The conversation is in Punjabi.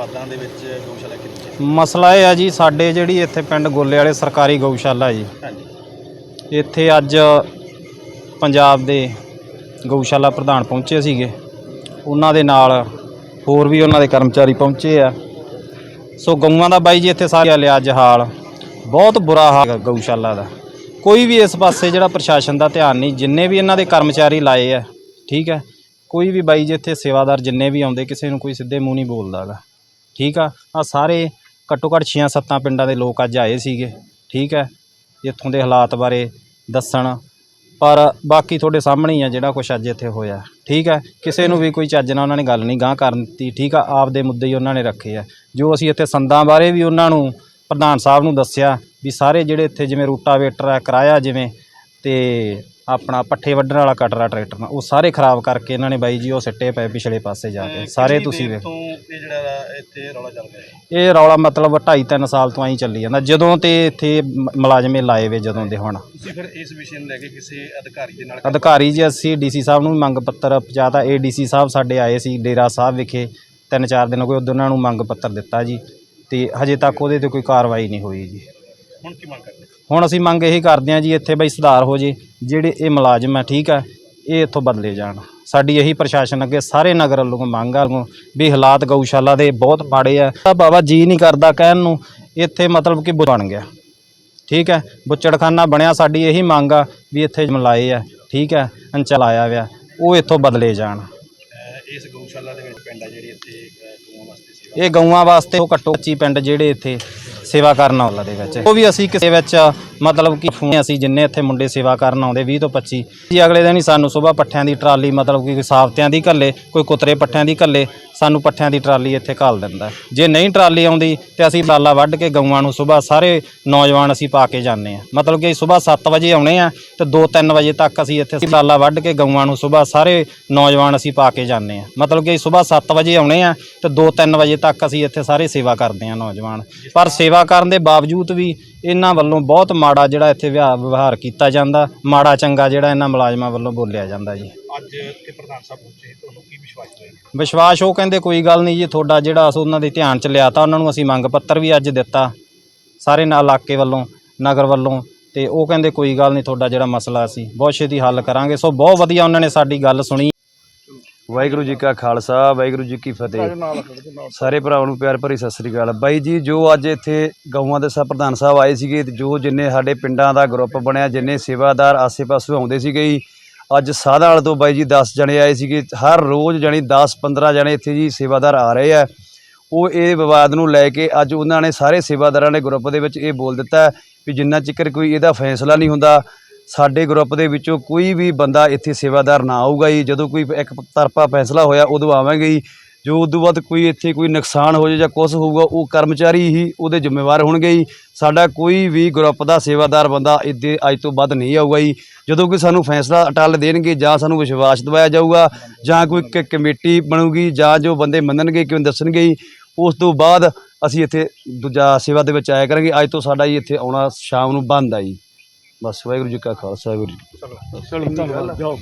ਹਾਲਾਤਾਂ ਦੇ ਵਿੱਚ ਗਊਸ਼ਾਲਾ ਕਿੱਥੇ ਮਸਲਾ ਇਹ ਆ ਜੀ ਸਾਡੇ ਜਿਹੜੀ ਇੱਥੇ ਪਿੰਡ ਗੋਲੇ ਵਾਲੇ ਸਰਕਾਰੀ ਗਊਸ਼ਾਲਾ ਜੀ। ਹਾਂਜੀ। ਇੱਥੇ ਅੱਜ ਪੰਜਾਬ ਦੇ ਗਊਸ਼ਾਲਾ ਪ੍ਰਧਾਨ ਪਹੁੰਚੇ ਸੀਗੇ। ਉਹਨਾਂ ਦੇ ਨਾਲ ਹੋਰ ਵੀ ਉਹਨਾਂ ਦੇ ਕਰਮਚਾਰੀ ਪਹੁੰਚੇ ਆ। ਸੋ ਗਊਆਂ ਦਾ ਬਾਈ ਜੀ ਇੱਥੇ ਸਾਰੇ ਲਿਆ ਅੱਜ ਹਾਲ। ਬਹੁਤ ਬੁਰਾ ਹਾਲ ਹੈ ਗਊਸ਼ਾਲਾ ਦਾ। ਕੋਈ ਵੀ ਇਸ ਪਾਸੇ ਜਿਹੜਾ ਪ੍ਰਸ਼ਾਸਨ ਦਾ ਧਿਆਨ ਨਹੀਂ ਜਿੰਨੇ ਵੀ ਇਹਨਾਂ ਦੇ ਕਰਮਚਾਰੀ ਲਾਏ ਆ ਠੀਕ ਹੈ। ਕੋਈ ਵੀ ਬਾਈ ਜੀ ਇੱਥੇ ਸੇਵਾਦਾਰ ਜਿੰਨੇ ਵੀ ਆਉਂਦੇ ਕਿਸੇ ਨੂੰ ਕੋਈ ਸਿੱਧੇ ਮੂੰਹ ਨਹੀਂ ਬੋਲਦਾਗਾ ਠੀਕ ਆ? ਆ ਸਾਰੇ ਘੱਟੋ ਘੱਟ 6-7 ਪਿੰਡਾਂ ਦੇ ਲੋਕ ਅੱਜ ਆਏ ਸੀਗੇ, ਠੀਕ ਹੈ ਇੱਥੋਂ ਦੇ ਹਾਲਾਤ ਬਾਰੇ ਦੱਸਣ। ਪਰ ਬਾਕੀ ਤੁਹਾਡੇ ਸਾਹਮਣੇ ਹੀ ਆ ਜਿਹੜਾ ਕੁਝ ਅੱਜ ਇੱਥੇ ਹੋਇਆ, ਠੀਕ ਹੈ ਕਿਸੇ ਨੂੰ ਵੀ ਕੋਈ ਚੱਜ ਨਾਲ ਉਹਨਾਂ ਨੇ ਗੱਲ ਨਹੀਂ ਗਾਂ ਕਰਨ ਦਿੱਤੀ, ਠੀਕ ਆ? ਆਪਦੇ ਮੁੱਦੇ ਹੀ ਉਹਨਾਂ ਨੇ ਰੱਖੇ ਆ। ਜੋ ਅਸੀਂ ਇੱਥੇ ਸੰਦਾਂ ਬਾਰੇ ਵੀ ਉਹਨਾਂ ਨੂੰ ਪ੍ਰਧਾਨ ਸਾਹਿਬ ਨੂੰ ਦੱਸਿਆ ਵੀ ਸਾਰੇ ਜਿਹੜੇ ਇੱਥੇ ਜਿਵੇਂ ਰੂਟਾਵੇਟਰ ਆ, ਕਰਾਇਆ ਜਿਵੇਂ ਤੇ ਆਪਣਾ ਪੱਠੇ ਵੱਢਣ ਵਾਲਾ ਕਟਰਾ ਟਰੈਕਟਰ ਨਾਲ ਉਹ ਸਾਰੇ ਖਰਾਬ ਕਰਕੇ ਇਹਨਾਂ ਨੇ ਬਾਈ ਜੀ ਉਹ ਸਿੱਟੇ ਪਏ ਪਿਛਲੇ ਪਾਸੇ ਜਾ ਕੇ। ਸਾਰੇ ਤੁਸੀਂ ਤੋਂ ਇਹ ਜਿਹੜਾ ਇੱਥੇ ਰੌਲਾ ਚੱਲ ਰਿਹਾ ਹੈ? ਇਹ ਰੌਲਾ ਮਤਲਬ 2.5 3 ਸਾਲ ਤੋਂ ਐਂ ਚੱਲੀ ਜਾਂਦਾ। ਜਦੋਂ ਤੇ ਇੱਥੇ ਮ- ਮੁਲਾਜ਼ਮੇ ਲਾਏ ਵੇ ਜਦੋਂ ਦੇ ਹੁਣ। ਤੁਸੀਂ ਫਿਰ ਇਸ ਵਿਸ਼ੇ ਨੂੰ ਲੈ ਕੇ ਕਿਸੇ ਅਧਿਕਾਰੀ ਦੇ ਨਾਲ ਅਧਿਕਾਰੀ ਜੀ ਅਸੀਂ ਡੀਸੀ ਸਾਹਿਬ ਨੂੰ ਵੀ ਮੰਗ ਪੱਤਰ ਪਹੁੰਚਾਤਾ। ਇਹ ਡੀਸੀ ਸਾਹਿਬ ਸਾਡੇ ਆਏ ਸੀ ਡੇਰਾ ਸਾਹਿਬ ਵਿਖੇ। ਤਿੰਨ ਚਾਰ ਦਿਨ ਹੋ ਗਏ ਉਦੋਂ ਉਹਨਾਂ ਨੂੰ ਮੰਗ ਪੱਤਰ ਦਿੱਤਾ ਜੀ। ਤੇ ਹਜੇ ਤੱਕ ਉਹਦੇ ਤੇ ਕੋਈ ਕਾਰਵਾਈ ਨਹੀਂ ਹੋਈ ਜੀ। ਹੁਣ ਕੀ ਮੰਗ ਕਰਦੇ? ਹੁਣ ਅਸੀਂ ਮੰਗ ਇਹੀ ਕਰਦੇ ਹਾਂ ਜੀ ਇੱਥੇ ਬਈ ਸੁਧਾਰ ਹੋ ਜੇ ਜਿਹੜੇ ਇਹ ਮੁਲਾਜ਼ਮ ਹੈ ਠੀਕ ਹੈ ਇਹ ਇੱਥੋਂ ਬਦਲੇ ਜਾਣ। ਸਾਡੀ ਇਹੀ ਪ੍ਰਸ਼ਾਸਨ ਅੱਗੇ ਸਾਰੇ ਨਗਰ ਵੱਲੋਂ ਮੰਗ ਆ ਵੀ ਹਾਲਾਤ ਗਊਸ਼ਾਲਾ ਦੇ ਬਹੁਤ ਮਾੜੇ ਆ। ਤਾਂ ਬਾਬਾ ਜੀ ਨਹੀਂ ਕਰਦਾ ਕਹਿਣ ਨੂੰ ਇੱਥੇ ਮਤਲਬ ਕਿ ਬਣ ਗਿਆ। ਠੀਕ ਹੈ ਬੁੱਚੜਖਾਨਾ ਬਣਿਆ ਸਾਡੀ ਇਹੀ ਮੰਗ ਆ ਵੀ ਇੱਥੇ ਮਲਾਏ ਆ ਠੀਕ ਹੈ ਅੰਚਲ ਆਇਆ ਵਿਆ ਉਹ ਇੱਥੋਂ ਬਦਲੇ ਜਾਣ। ਇਸ ਗਊਸ਼ਾਲਾ ਦੇ ਵਿੱਚ ਪਿੰਡ ਆ ਜਿਹੜੀ ਇੱਥੇ ਗਊਆਂ ਵਾਸਤੇ ਇਹ ਗਊਆਂ ਵਾਸਤੇ ਉਹ ਘੱਟੋ 25 ਪਿੰਡ ਜਿਹੜੇ ਇੱਥੇ ਸੇਵਾ ਕਰਨ ਆਉਂਦਾ ਦੇ ਵਿੱਚ। ਉਹ ਵੀ ਅਸੀਂ ਕਿਸੇ ਵਿੱਚ ਮਤਲਬ ਕਿ ਫੋਨ ਅਸੀਂ ਜਿੰਨੇ ਇੱਥੇ ਮੁੰਡੇ ਸੇਵਾ ਕਰਨ ਆਉਂਦੇ 20 ਤੋਂ 25 ਜੀ ਅਗਲੇ ਦਿਨ ਹੀ ਸਾਨੂੰ ਸਵੇਰ ਪੱਠਿਆਂ ਦੀ ਟਰਾਲੀ ਮਤਲਬ ਕਿ ਕੋਈ ਸਾਫਤਿਆਂ ਦੀ ਘੱਲੇ, ਕੋਈ ਕੁਤਰੇ ਪੱਠਿਆਂ ਦੀ ਘੱਲੇ ਸਾਨੂੰ ਪੱਠਿਆਂ ਦੀ ਟਰਾਲੀ ਇੱਥੇ ਘੱਲ ਦਿੰਦਾ ਜੇ ਨਹੀਂ ਟਰਾਲੀ ਆਉਂਦੀ ਤੇ ਅਸੀਂ ਲਾਲਾ ਵੱਢ ਕੇ ਗਊਆਂ ਨੂੰ ਸਵੇਰ ਸਾਰੇ ਨੌਜਵਾਨ ਅਸੀਂ ਪਾ ਕੇ ਜਾਂਦੇ ਆ ਮਤਲਬ ਕਿ ਸਵੇਰ 7 ਵਜੇ ਆਉਣੇ ਆ ਤੇ 2-3 ਵਜੇ ਤੱਕ ਅਸੀਂ ਇੱਥੇ ਲਾਲਾ ਵੱਢ ਕੇ ਗਊਆਂ ਨੂੰ ਸਵੇਰ ਸਾਰੇ ਨੌਜਵਾਨ ਅਸੀਂ ਪਾ ਕੇ ਜਾਂਦੇ ਆ ਮਤਲਬ ਕਿ ਸਵੇਰ 7 ਵਜੇ ਆਉਣੇ ਆ ਤੇ 2-3 ਵਜੇ ਤੱਕ ਅਸੀਂ ਇੱਥੇ ਸਾਰੇ ਸੇਵਾ ਕਰਦੇ ਆ ਨੌਜਵਾਨ। ਪਰ ਸੇਵਾ ਕਰਨ ਦੇ ਬਾਵਜੂਦ ਵੀ ਇਹਨਾਂ ਵੱਲੋਂ ਬਹੁਤ ਮਾੜਾ ਜਿਹੜਾ ਇੱਥੇ ਵਿਵਹਾਰ ਕੀਤਾ ਜਾਂਦਾ ਮਾੜਾ ਚੰਗਾ ਜਿਹੜਾ ਇਹਨਾਂ ਮੁਲਾਜ਼ਮਾਂ ਵੱਲੋਂ ਬੋਲਿਆ ਜਾਂਦਾ ਜੀ। ਅੱਜ ਤੇ ਪ੍ਰਧਾਨ ਸਾਹਿਬ ਪਹੁੰਚੇ ਤੁਹਾਨੂੰ ਕੀ ਵਿਸ਼ਵਾਸ ਹੋਏਗਾ ਵਿਸ਼ਵਾਸ ਉਹ ਕਹਿੰਦੇ ਕੋਈ ਗੱਲ ਨਹੀਂ ਜੀ ਤੁਹਾਡਾ ਜਿਹੜਾ ਅਸੀਂ ਉਹਨਾਂ ਦੇ ਧਿਆਨ ਚ ਲਿਆ ਤਾ ਉਹਨਾਂ ਨੂੰ ਅਸੀਂ ਮੰਗ ਪੱਤਰ ਵੀ ਅੱਜ ਦਿੱਤਾ ਸਾਰੇ ਨਾਲ ਇਲਾਕੇ ਵੱਲੋਂ ਨਗਰ ਵੱਲੋਂ ਤੇ ਉਹ ਕਹਿੰਦੇ ਕੋਈ ਗੱਲ ਨਹੀਂ ਤੁਹਾਡਾ ਜਿਹੜਾ ਮਸਲਾ ਸੀ ਬਹੁਤ ਛੇਤੀ ਹੱਲ ਕਰਾਂਗੇ। ਸੋ ਬਹੁਤ ਵਧੀਆ ਉਹਨਾਂ ਨੇ ਸਾਡੀ ਗੱਲ ਸੁਣੀ। ਵਾਹਿਗੁਰੂ ਜੀ ਕਾ ਖਾਲਸਾ ਵਾਹਿਗੁਰੂ ਜੀ ਕੀ ਫਤਿਹ। ਸਾਰੇ ਭਰਾਵਾਂ ਨੂੰ ਪਿਆਰ ਭਰੀ ਸਤਿ ਸ੍ਰੀ ਅਕਾਲ। ਬਾਈ ਜੀ ਜੋ ਅੱਜ ਇੱਥੇ ਗਊਆਂ ਦੇ ਸਾ ਪ੍ਰਧਾਨ ਸਾਹਿਬ ਆਏ ਸੀਗੇ ਤੇ ਜੋ ਜਿੰਨੇ ਸਾਡੇ ਪਿੰਡਾਂ ਦਾ ਗਰੁੱਪ ਬਣਿਆ ਜਿੰਨੇ ਸੇਵਾਦਾਰ ਆਸੇ-ਪਾਸੇ ਆਉਂਦੇ ਸੀਗੇ ਜੀ ਅੱਜ ਸਾਧਾਲ ਤੋਂ ਬਾਈ ਜੀ 10 ਜਣੇ ਆਏ ਸੀਗੇ, ਹਰ ਰੋਜ਼ ਜਾਣੀ 10-15 ਜਣੇ ਇੱਥੇ ਜੀ ਸੇਵਾਦਾਰ ਆ ਰਹੇ ਆ। ਉਹ ਇਹ ਵਿਵਾਦ ਨੂੰ ਲੈ ਕੇ ਅੱਜ ਉਹਨਾਂ ਨੇ ਸਾਰੇ ਸੇਵਾਦਾਰਾਂ ਨੇ ਗਰੁੱਪ ਦੇ ਵਿੱਚ ਇਹ ਬੋਲ ਦਿੱਤਾ ਵੀ ਜਿੰਨਾ ਚਿਕਰ ਕੋਈ ਇਹਦਾ ਫੈਸਲਾ ਨਹੀਂ ਹੁੰਦਾ, ਸਾਡੇ ਗਰੁੱਪ ਦੇ ਵਿੱਚੋਂ ਕੋਈ ਵੀ ਬੰਦਾ ਇੱਥੇ ਸੇਵਾਦਾਰ ਨਾ ਆਊਗਾ ਜੀ। ਜਦੋਂ ਕੋਈ ਇੱਕ ਤਰਫਾ ਫੈਸਲਾ ਹੋਇਆ, ਉਦੋਂ ਆਵਾਂਗੇ ਜੀ। ਜੋ ਉਦੋਂ ਬਾਅਦ ਕੋਈ ਇੱਥੇ ਕੋਈ ਨੁਕਸਾਨ ਹੋ ਜਾਏ ਜਾਂ ਕੁਝ ਹੋਊਗਾ, ਉਹ ਕਰਮਚਾਰੀ ਹੀ ਉਹਦੇ ਜ਼ਿੰਮੇਵਾਰ ਹੋਣਗੇ ਜੀ। ਸਾਡਾ ਕੋਈ ਵੀ ਗਰੁੱਪ ਦਾ ਸੇਵਾਦਾਰ ਬੰਦਾ ਇੱਦੇ ਅੱਜ ਤੋਂ ਵੱਧ ਨਹੀਂ ਆਊਗਾ ਜੀ। ਜਦੋਂ ਕੋਈ ਸਾਨੂੰ ਫੈਸਲਾ ਅਟੱਲ ਦੇਣਗੇ ਜਾਂ ਸਾਨੂੰ ਵਿਸ਼ਵਾਸ ਦਿਵਾਇਆ ਜਾਊਗਾ ਜਾਂ ਕੋਈ ਕ- ਕਮੇਟੀ ਬਣੂਗੀ ਜਾਂ ਜੋ ਬੰਦੇ ਮੰਨਣਗੇ ਕਿਉਂ ਦੱਸਣਗੇ ਜੀ, ਉਸ ਤੋਂ ਬਾਅਦ ਅਸੀਂ ਇੱਥੇ ਦੂਜਾ ਸੇਵਾ ਦੇ ਵਿੱਚ ਆਇਆ ਕਰਾਂਗੇ। ਅੱਜ ਤੋਂ ਸਾਡਾ ਜੀ ਇੱਥੇ ਆਉਣਾ ਸ਼ਾਮ ਨੂੰ ਬੰਦ ਆ ਜੀ। ਬਸ ਵਾਹਿਗੁਰੂ ਜੀ ਕਾ ਖਾਲਸਾ, ਵਾਹਿਗੁਰੂ ਜੀ ਕੀ ਫਤਿਹ। ਚਲੋ